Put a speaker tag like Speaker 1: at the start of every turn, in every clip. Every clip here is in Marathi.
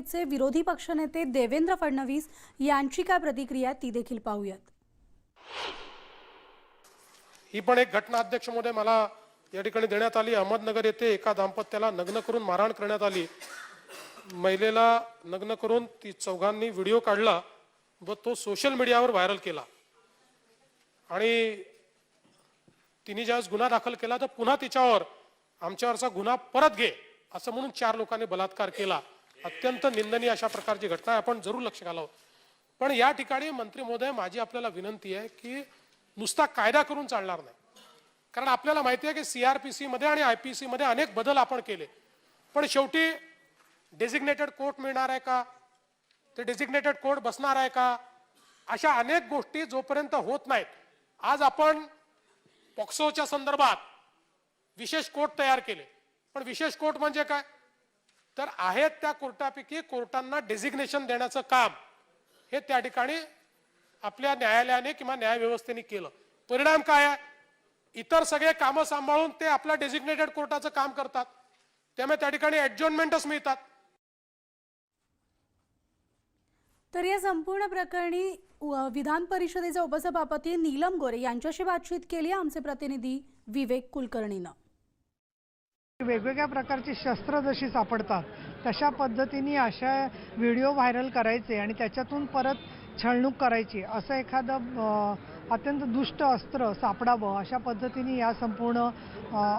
Speaker 1: चे विरोधी पक्षनेते देवेंद्र फडणवीस यांची काय प्रतिक्रिया ती देखील पाहूयात.
Speaker 2: ही पण एक घटना अध्यक्ष महोदय मला या ठिकाणी देण्यात आली. अहमदनगर येथे एका दाम्पत्याला नग्न करून मारहाण करण्यात आली. महिलेला नग्न करून ती चौघांनी व्हिडिओ काढला व तो सोशल मीडियावर व्हायरल केला. आणि तिने ज्यावेळेस गुन्हा दाखल केला तर पुन्हा तिच्यावर आमच्यावरचा गुन्हा परत घे असं म्हणून चार लोकांनी बलात्कार केला. अत्यंत निंदनीय अशा प्रकारची घटना आहे. आपण जरूर लक्ष घालावं. पण या ठिकाणी मंत्री महोदय माझी आपल्याला विनंती आहे की नुसता कायदा करून चालणार नाही. कारण आपल्याला माहिती आहे की सी आर पी सीमध्ये आणि आय पी सीमध्ये अनेक बदल आपण केले. पण शेवटी डेझिग्नेटेड कोर्ट मिळणार आहे का? ते डेझिग्नेटेड कोर्ट बसणार आहे का? अशा अनेक गोष्टी जोपर्यंत होत नाहीत आज आपण पॉक्सोच्या संदर्भात विशेष कोर्ट तयार केले. पण विशेष कोर्ट म्हणजे काय? तर आहेत त्या कोर्टापैकी कोर्टांना डेझिग्नेशन देण्याचं काम हे त्या ठिकाणी आपल्या न्यायालयाने किंवा न्यायव्यवस्थेने केलं. परिणाम काय आहे? इतर सगळे कामं सांभाळून ते आपल्या डेझिग्नेटेड कोर्टाचं काम करतात. त्यामुळे त्या ठिकाणी ऍडजॉर्नमेंटच मिळतात.
Speaker 1: तर या संपूर्ण प्रकरणी विधान परिषदेचे उपसभापती नीलम गोरे यांच्याशी बातचीत केली. आहे आमचे प्रतिनिधी विवेक कुलकर्णीनं.
Speaker 3: वेगवेगळ्या प्रकारची शस्त्र जशी सापडतात तशा पद्धतीने अशा व्हिडिओ व्हायरल करायचे आणि त्याच्यातून परत छळणूक करायची असं एखादं अत्यंत दुष्ट अस्त्र सापडावं अशा पद्धतीने या संपूर्ण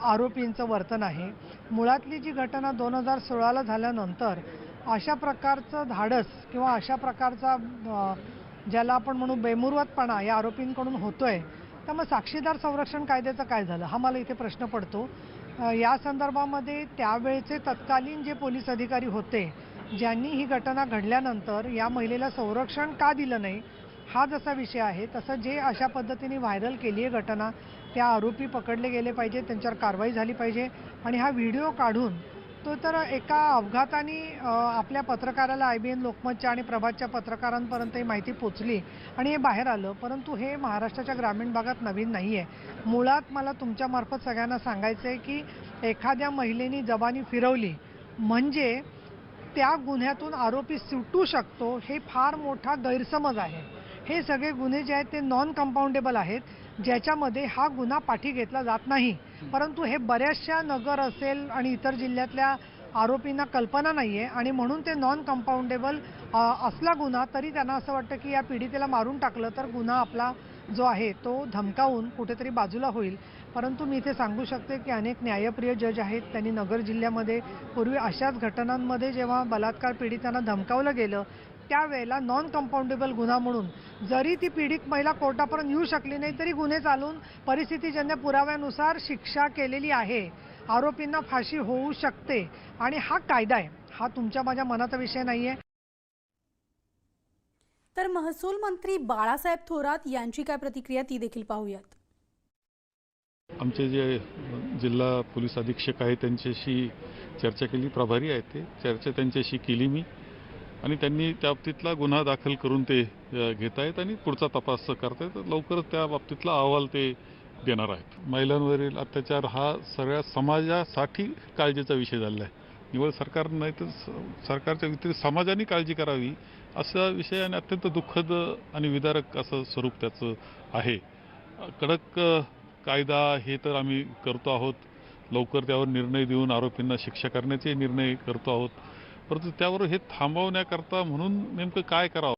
Speaker 3: आरोपींचं वर्तन आहे. मुळातली जी घटना दोन हजार सोळाला झाल्यानंतर अशा प्रकारचं धाडस किंवा अशा प्रकारचा ज्याला आपण म्हणू बेमुरवतपणा या आरोपींकडून होतोय तर मग साक्षीदार संरक्षण कायद्याचं काय झालं? हा मला इथे प्रश्न पडतो. या संदर्भामध्ये त्यावेळचे तत्कालीन जे पोलीस अधिकारी होते ज्यांनी ही घटना घडल्यानंतर या महिलेला संरक्षण का दिलं नाही हा जसा विषय आहे तसं जे अशा पद्धतीने व्हायरल केली आहे घटना त्या आरोपी पकडले गेले पाहिजे त्यांच्यावर कारवाई झाली पाहिजे आणि हा व्हिडिओ काढून तो तर एका अपघाताने आपल्या पत्रकाराला आय बी एन लोकमतच्या आणि प्रभातच्या पत्रकारांपर्यंत ही माहिती पोचली आणि हे बाहेर आलं. परंतु हे महाराष्ट्राच्या ग्रामीण भागात नवीन नाही आहे मुळात मला तुमच्यामार्फत सगळ्यांना सांगायचं आहे की एखाद्या महिलेनी जबानी फिरवली म्हणजे त्या गुन्ह्यातून आरोपी सुटू शकतो हे फार मोठा गैरसमज आहे. हे सगळे गुन्हे जे आहेत ते नॉन कंपाऊंडेबल आहेत. ज्याच्यामध्ये हा गुन्हा पाठी घेतला जात नाही. परंतु हे बऱ्याचशा नगर असेल आणि इतर जिल्ह्यातल्या आरोपींना कल्पना नाही आहे आणि म्हणून ते नॉन कंपाऊंडेबल असला गुन्हा तरी त्यांना असं वाटतं की या पीडितेला मारून टाकलं तर गुन्हा आपला जो आहे तो धमकावून कुठेतरी बाजूला होईल. परंतु मी इथे सांगू शकते की अनेक न्यायप्रिय जज आहेत. त्यांनी नगर जिल्ह्यामध्ये पूर्वी अशाच घटनांमध्ये जेव्हा बलात्कार पीडितांना धमकावलं गेलं त्यावेळेला नॉन कंपाऊंडेबल गुन्हा म्हणून जरी ती पीडित महिला कोर्टापर्यंत येऊ शकली नाही तरी गुन्हे चालून परिस्थितीजन्य पुराव्यानुसार शिक्षा केलेली आहे. आरोपींना फाशी होऊ शकते. आणि हा कायदा आहे. हा तुमच्या माझ्या मनाचा विषय नाही आहे
Speaker 1: तर महसूल मंत्री बाळासाहेब थोरात यांची काय प्रतिक्रिया ती देखील पाहूयात.
Speaker 4: आमचे जे जिल्हा पोलीस अधीक्षक आहेत त्यांच्याशी चर्चा केली. प्रभारी आहेत ते. चर्चा त्यांच्याशी केली मी. आणि त्यांनी त्या बाबतीतला गुन्हा दाखल करून ते घेत आहेत आणि पुढचा तपास करतायत. लवकरच त्या बाबतीतला अहवाल ते देणार आहेत. महिलांवरील अत्याचार हा सगळ्या समाजासाठी काळजीचा विषय झालेला आहे. निवड सरकार नाही तर स- सरकारच्या व्यतिरिक्त समाजाने काळजी करावी असा विषय आणि अत्यंत दुःखद आणि विदारक असं स्वरूप त्याचं आहे. कडक कायदा हे तर आम्ही करतो आहोत. लवकर त्यावर निर्णय देऊन आरोपींना शिक्षा करण्याचे निर्णय करतो आहोत. परंतु त्यावर हे थांबवण्याकरता म्हणून नेमकं काय करावं?